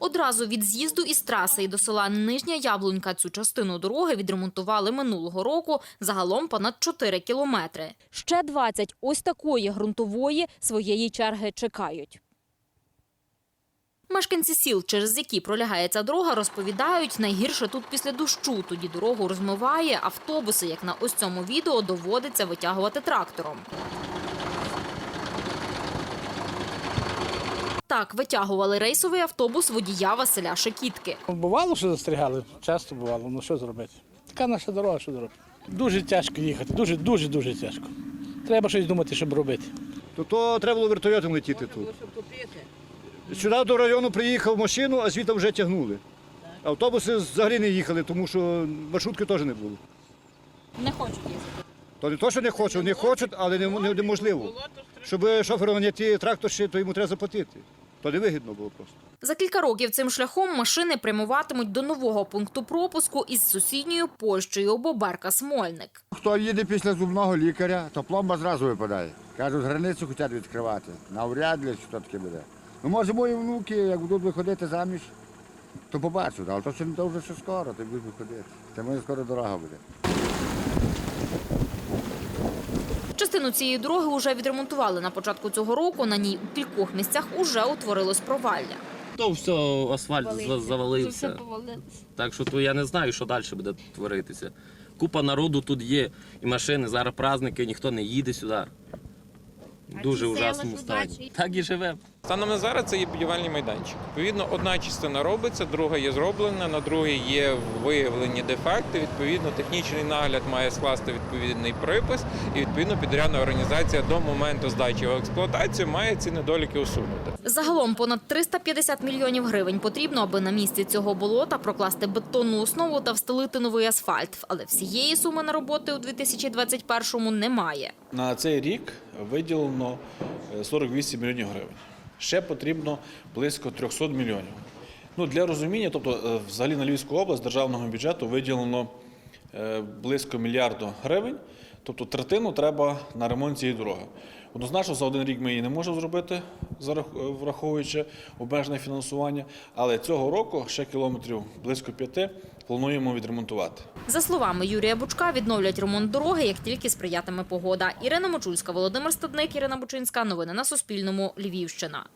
Одразу від з'їзду із траси і до села Нижня Яблунька цю частину дороги відремонтували минулого року загалом понад 4 кілометри. Ще 20 ось такої ґрунтової своєї черги чекають. Мешканці сіл, через які пролягає ця дорога, розповідають, найгірше тут після дощу. Тоді дорогу розмиває, автобуси, як на ось цьому відео, доводиться витягувати трактором. Так витягували рейсовий автобус водія Василя Шекітки. Бувало, що застрягали, часто бувало, ну що зробити? Така наша дорога, що зробити. Дуже тяжко їхати, дуже, дуже, дуже тяжко. Треба щось думати, щоб робити. То, то треба було вертольотом летіти тут. Сюди до району приїхав машину, а звідти вже тягнули. Автобуси взагалі не їхали, тому що маршрутки теж не було. Не хочуть їздити. То не то, що не хочуть, вони хочуть, але не- не- неможливо. Щоб шоферу наняти трактор, ще, то йому треба заплатити. То невигідно було просто. За кілька років цим шляхом машини прямуватимуть до нового пункту пропуску із сусідньою Польщею Боберка Смольник. Хто їде після зубного лікаря, то пломба зразу випадає. Кажуть, границю хочуть відкривати. Навряд ли що таке буде. Ну, може, мої внуки, як будуть виходити заміж, то побачать, але то ще не ще скоро, то будуть виходити. Це моя скоро дорога буде. Частину цієї дороги вже відремонтували на початку цього року. На ній у кількох місцях уже утворилось провалля. То все, асфальт за- завалився. Так що то я не знаю, що далі буде творитися. Купа народу тут є, і машини, зараз праздники, ніхто не їде сюди. Дуже ужасному стані. Так і живемо. Станом на зараз це є будівельний майданчик. Відповідно, одна частина робиться, друга є зроблена, на другій є виявлені дефекти. Відповідно, технічний нагляд має скласти відповідний припис, і відповідно підрядна організація до моменту здачі в експлуатацію має ці недоліки усунути. Загалом понад 350 мільйонів гривень потрібно, аби на місці цього болота прокласти бетонну основу та встелити новий асфальт. Але всієї суми на роботи у 2021-му немає. На цей рік виділено е, 48 мільйонів гривень. Ще потрібно близько 300 мільйонів. Ну, для розуміння, тобто, е, взагалі на Львівську область державного бюджету виділено е, близько мільярду гривень, тобто третину треба на ремонт цієї дороги. Однозначно, за один рік ми її не можемо зробити, е, враховуючи обмежене фінансування, але цього року ще кілометрів близько п'яти плануємо відремонтувати. За словами Юрія Бучка, відновлять ремонт дороги, як тільки сприятиме погода. Ірина Мочульська, Володимир Стадник, Ірина Бучинська. Новини на Суспільному. Львівщина.